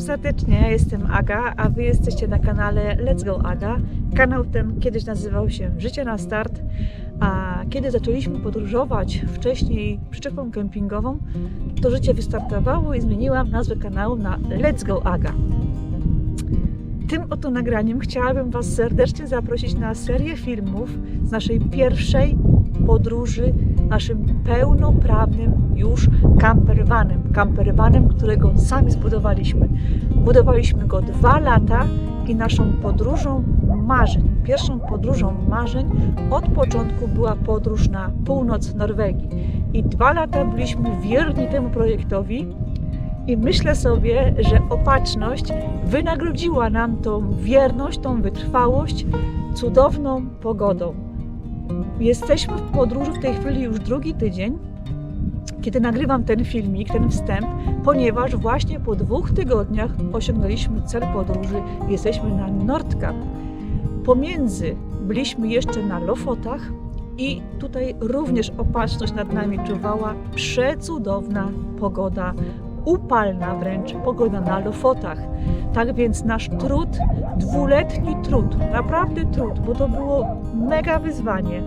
serdecznie, ja jestem Aga, a Wy jesteście na kanale Let's Go Aga. Kanał ten kiedyś nazywał się Życie na Start, a kiedy zaczęliśmy podróżować wcześniej przyczepą kempingową, to życie wystartowało i zmieniłam nazwę kanału na Let's Go Aga. Tym oto nagraniem chciałabym Was serdecznie zaprosić na serię filmów z naszej pierwszej podróży naszym pełnoprawnym już campervanem. Campervanem, którego sami zbudowaliśmy. Budowaliśmy go dwa lata i naszą podróżą marzeń, pierwszą podróżą marzeń od początku była podróż na północ Norwegii. I dwa lata byliśmy wierni temu projektowi i myślę sobie, że opatrzność wynagrodziła nam tą wierność, tą wytrwałość cudowną pogodą. Jesteśmy w podróży w tej chwili już drugi tydzień, kiedy nagrywam ten filmik, ten wstęp, ponieważ właśnie po dwóch tygodniach osiągnęliśmy cel podróży. Jesteśmy na Nordkap. Pomiędzy byliśmy jeszcze na Lofotach i tutaj również opatrzność nad nami czuwała przecudowna pogoda, upalna wręcz pogoda na Lofotach. Tak więc nasz trud, dwuletni trud, naprawdę trud, bo to było mega wyzwanie.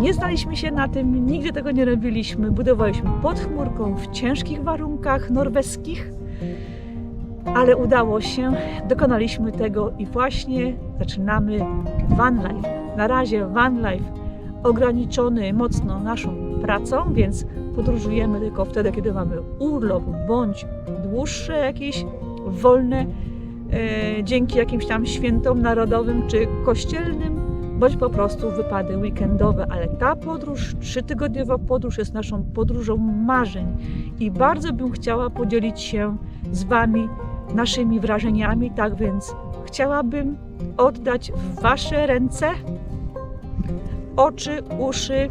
Nie znaliśmy się na tym, nigdy tego nie robiliśmy. Budowaliśmy pod chmurką w ciężkich warunkach norweskich, ale udało się, dokonaliśmy tego i właśnie zaczynamy van life. Na razie van life ograniczony mocno naszą pracą, więc podróżujemy tylko wtedy, kiedy mamy urlop bądź dłuższe jakieś wolne e, dzięki jakimś tam świętom narodowym czy kościelnym, bądź po prostu wypady weekendowe. Ale ta podróż, trzytygodniowa podróż jest naszą podróżą marzeń i bardzo bym chciała podzielić się z Wami naszymi wrażeniami, tak więc chciałabym oddać w Wasze ręce oczy, uszy,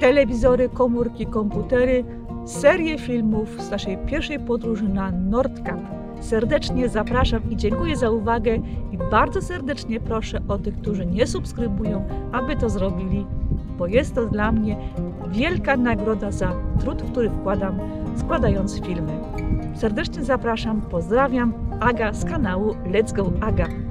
telewizory, komórki, komputery, serię filmów z naszej pierwszej podróży na Nordkap. Serdecznie zapraszam i dziękuję za uwagę i bardzo serdecznie proszę o tych, którzy nie subskrybują, aby to zrobili, bo jest to dla mnie wielka nagroda za trud, który wkładam składając filmy. Serdecznie zapraszam, pozdrawiam, Aga z kanału Let's Go Aga.